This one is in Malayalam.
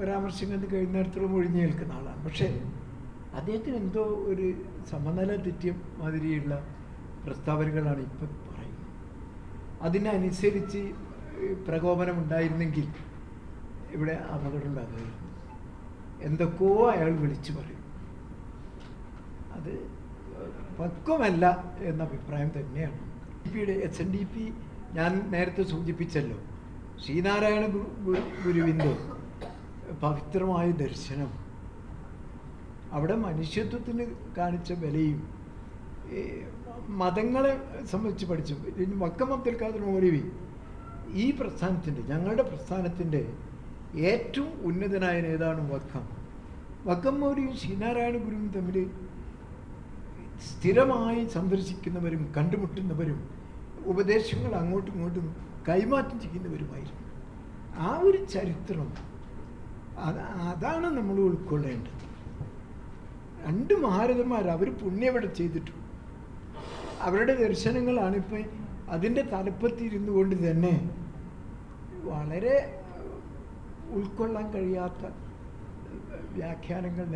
പരാമർശങ്ങൾ കഴിയുന്നിടത്തോളം ഒഴിഞ്ഞു നിൽക്കുന്ന ആളാണ്. പക്ഷേ അദ്ദേഹത്തിന് എന്തോ ഒരു സമനില തെറ്റിയ മാതിരിയുള്ള പ്രസ്താവനകളാണ് ഇപ്പം പറയുന്നത്. അതിനനുസരിച്ച് പ്രകോപനം ഉണ്ടായിരുന്നെങ്കിൽ ഇവിടെ അപകടം ഉണ്ടാകുമായിരുന്നു. എന്തൊക്കെയോ അയാൾ വിളിച്ചു പറയും. അത് പക്വമല്ല എന്ന അഭിപ്രായം തന്നെയാണ്. പിയുടെ എസ് എൻ ഡി പി ഞാൻ നേരത്തെ സൂചിപ്പിച്ചല്ലോ. ശ്രീനാരായണ ഗുരു ഗുരുവിന്റെ പവിത്രമായ ദർശനം. അവിടെ മനുഷ്യത്വത്തിന് കാണിച്ച വിലയും മതങ്ങളെ സംബന്ധിച്ച് പഠിച്ചു. വക്കം അബ്ദുൽ ഖാദർ മൗലവി ഈ പ്രസ്ഥാനത്തിന്റെ ഞങ്ങളുടെ പ്രസ്ഥാനത്തിന്റെ ഏറ്റവും ഉന്നതനായ നേതാണ് വക്കം വക്കം മൗലിയും ശ്രീനാരായണ ഗുരുവും തമ്മിൽ സ്ഥിരമായി സന്ദർശിക്കുന്നവരും കണ്ടുമുട്ടുന്നവരും ഉപദേശങ്ങൾ അങ്ങോട്ടും ഇങ്ങോട്ടും കൈമാറ്റം ചെയ്യുന്നവരുമായിരുന്നു. ആ ഒരു ചരിത്രം അതാണ് നമ്മൾ ഉൾക്കൊള്ളേണ്ടത്. രണ്ട് മഹാരഥന്മാർ അവർ പുണ്യം ഇവിടെ ചെയ്തിട്ടു. അവരുടെ ദർശനങ്ങളാണ് ഇപ്പം അതിന്റെ തലപ്പത്തിരുന്നു കൊണ്ട് തന്നെ വളരെ ഉൾക്കൊള്ളാൻ കഴിയാത്ത വ്യാഖ്യാനങ്ങൾ